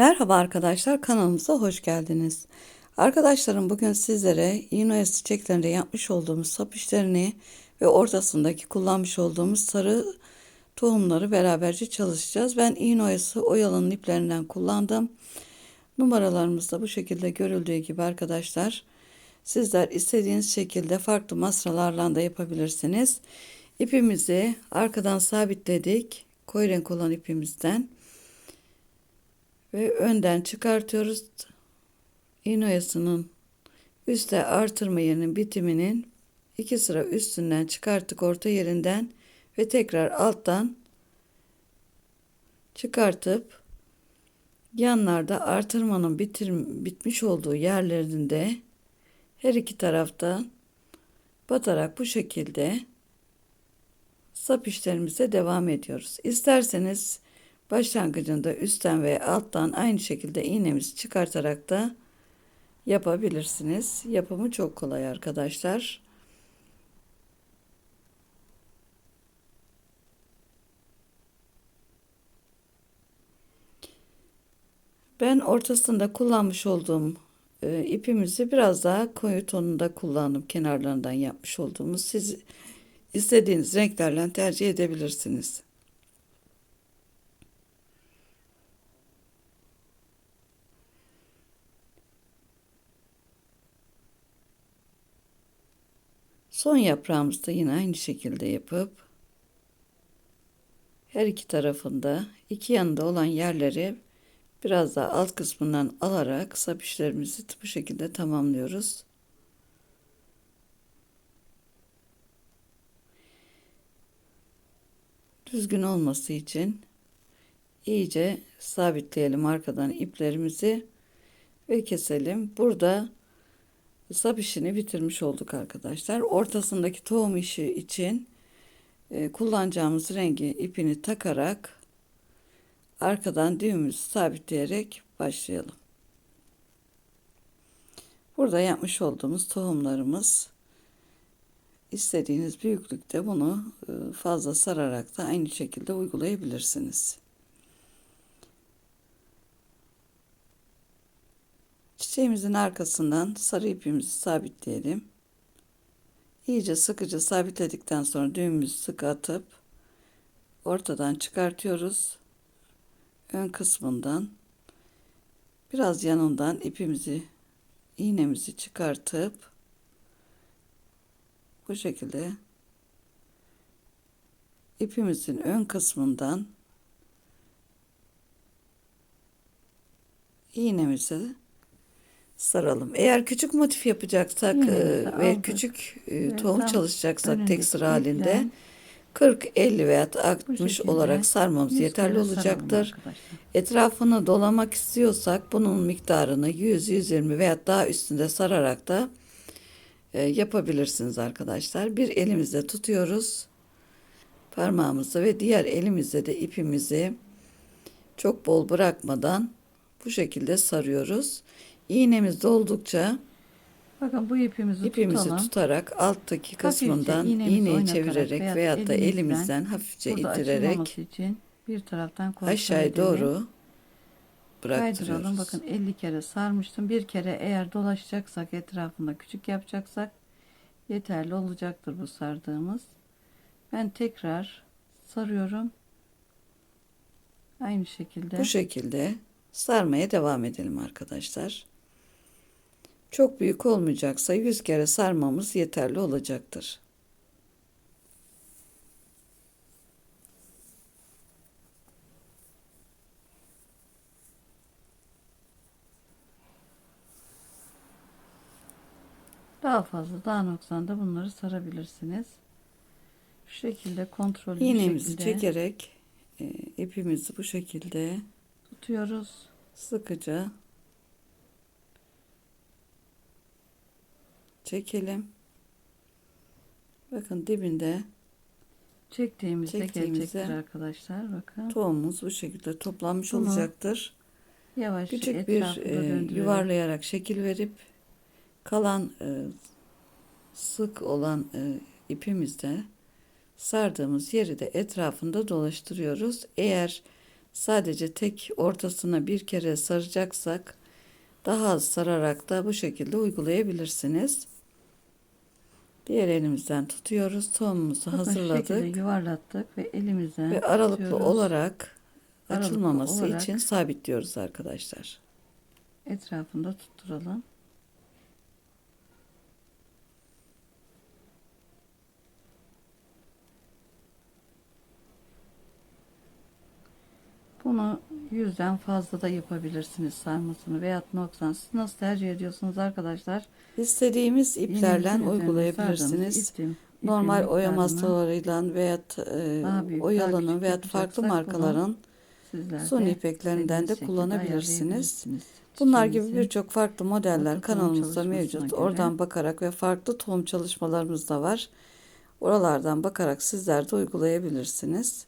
Merhaba arkadaşlar kanalımıza hoş geldiniz. Arkadaşlarım bugün sizlere iğne çiçeklerinde yapmış olduğumuz sap işlerini ve ortasındaki kullanmış olduğumuz sarı tohumları beraberce çalışacağız. Ben oyası oyalanın iplerinden kullandım. Numaralarımız da bu şekilde görüldüğü gibi arkadaşlar. Sizler istediğiniz şekilde farklı masralarla da yapabilirsiniz. İpimizi arkadan sabitledik. Koyu renk olan ipimizden ve önden çıkartıyoruz. İğne oyasının üstte artırma yerinin bitiminin iki sıra üstünden çıkarttık orta yerinden ve tekrar alttan çıkartıp yanlarda artırmanın bitir, bitmiş olduğu yerlerinde her iki taraftan batarak bu şekilde sap işlerimize devam ediyoruz. İsterseniz başlangıcında üstten ve alttan aynı şekilde iğnemizi çıkartarak da yapabilirsiniz. Yapımı çok kolay arkadaşlar. Ben ortasında kullanmış olduğum e, ipimizi biraz daha koyu tonunda kullanıp kenarlarından yapmış olduğumuz siz istediğiniz renklerle tercih edebilirsiniz. Son yaprağımızı da yine aynı şekilde yapıp her iki tarafında iki yanında olan yerleri biraz daha alt kısmından alarak sap işlerimizi bu şekilde tamamlıyoruz. Düzgün olması için iyice sabitleyelim arkadan iplerimizi ve keselim. Burada sap işini bitirmiş olduk arkadaşlar. Ortasındaki tohum işi için e, kullanacağımız rengi ipini takarak arkadan düğümümüzü sabitleyerek başlayalım. Burada yapmış olduğumuz tohumlarımız istediğiniz büyüklükte bunu e, fazla sararak da aynı şekilde uygulayabilirsiniz. Çiçeğimizin arkasından sarı ipimizi sabitleyelim. İyice sıkıca sabitledikten sonra düğümümüzü sık atıp ortadan çıkartıyoruz. Ön kısmından biraz yanından ipimizi iğnemizi çıkartıp bu şekilde ipimizin ön kısmından iğnemizi saralım. Eğer küçük motif yapacaksak e, ve aldık. küçük e, tohum çalışacaksak tek sıra halinde 40, 50 veya 60 olarak sarmamız yeterli olacaktır. Etrafını dolamak istiyorsak bunun miktarını 100, 120 veya daha üstünde sararak da e, yapabilirsiniz arkadaşlar. Bir elimizde tutuyoruz parmağımızı ve diğer elimizde de ipimizi çok bol bırakmadan bu şekilde sarıyoruz. İğnemiz doldukça Bakın bu ipimizi, ipimizi tutalım. tutarak alttaki kısmından iğneyi çevirerek veya da elimizden, hafifçe itirerek için bir taraftan aşağıya doğru. Kaydıralım. Bakın 50 kere sarmıştım. Bir kere eğer dolaşacaksak etrafında küçük yapacaksak yeterli olacaktır bu sardığımız. Ben tekrar sarıyorum. Aynı şekilde. Bu şekilde sarmaya devam edelim arkadaşlar. Çok büyük olmayacaksa 100 kere sarmamız yeterli olacaktır. Daha fazla daha noksanda bunları sarabilirsiniz. Şu şekilde kontrollü İğnemizi şekilde çekerek e, ipimizi bu şekilde tutuyoruz. Sıkıca çekelim. Bakın dibinde çektiğimizde, çektiğimizde gelecektir arkadaşlar. Bakın. Tohumumuz bu şekilde toplanmış Bunu olacaktır. Yavaş Küçük bir e, yuvarlayarak şekil verip kalan e, sık olan e, ipimizde sardığımız yeri de etrafında dolaştırıyoruz. Eğer Sadece tek ortasına bir kere saracaksak daha az sararak da bu şekilde uygulayabilirsiniz. Diğer elimizden tutuyoruz. Tohumumuzu hazırladık yuvarlattık ve elimizden ve aralıklı tutuyoruz. olarak Aralıklı açılmaması olarak- için sabitliyoruz arkadaşlar. etrafında tutturalım. Bunu yüzden fazla da yapabilirsiniz sarmasını veya noksan. Siz nasıl tercih ediyorsunuz arkadaşlar? İstediğimiz iplerle uygulayabilirsiniz. Normal oya miktarını masalarıyla veya e, oyalanın veya farklı markaların son de ipeklerinden de kullanabilirsiniz. Bunlar gibi birçok farklı modeller kanalımızda mevcut. göre. Oradan bakarak ve farklı tohum çalışmalarımız da var. Oralardan bakarak sizler de uygulayabilirsiniz.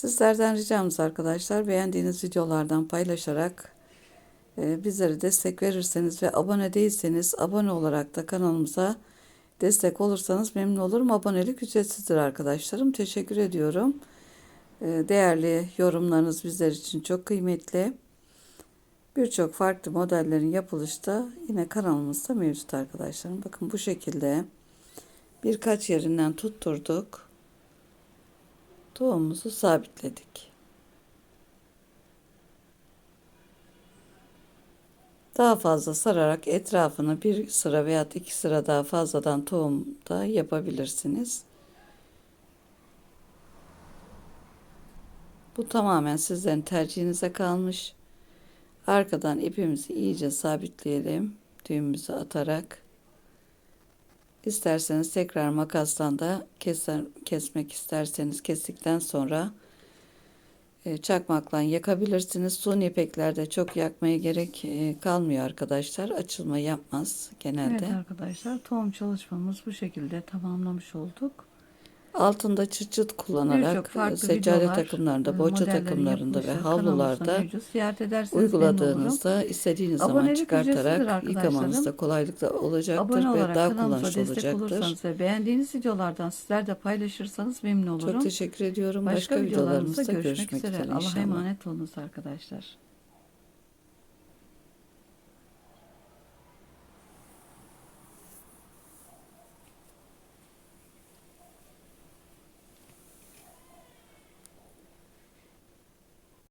Sizlerden ricamız arkadaşlar beğendiğiniz videolardan paylaşarak e, bizlere destek verirseniz ve abone değilseniz abone olarak da kanalımıza destek olursanız memnun olurum. Abonelik ücretsizdir arkadaşlarım. Teşekkür ediyorum. E, Değerli yorumlarınız bizler için çok kıymetli. Birçok farklı modellerin yapılışı da yine kanalımızda mevcut arkadaşlarım. Bakın bu şekilde birkaç yerinden tutturduk. Tohumumuzu sabitledik. Daha fazla sararak etrafını bir sıra veya iki sıra daha fazladan tohum da yapabilirsiniz. Bu tamamen sizlerin tercihinize kalmış. Arkadan ipimizi iyice sabitleyelim. Düğümümüzü atarak. İsterseniz tekrar makastan da keser, kesmek isterseniz kestikten sonra e, çakmakla yakabilirsiniz. Suni ipeklerde çok yakmaya gerek e, kalmıyor arkadaşlar. Açılma yapmaz genelde. Evet arkadaşlar tohum çalışmamız bu şekilde tamamlamış olduk. Altında çıt çıt kullanarak e, seccade takımlarında, e, bohça takımlarında ve havlularda uyguladığınızda istediğiniz zaman Abonelik ücretsizdir çıkartarak yıkamanızda kolaylıkla olacaktır Abone ve olarak daha kanalımıza kullanışlı olacaktır. ve beğendiğiniz videolardan sizler de paylaşırsanız memnun olurum. Çok teşekkür ediyorum. Başka, Başka, videolarımızda görüşmek, görüşmek üzere. Allah'a emanet olunuz arkadaşlar.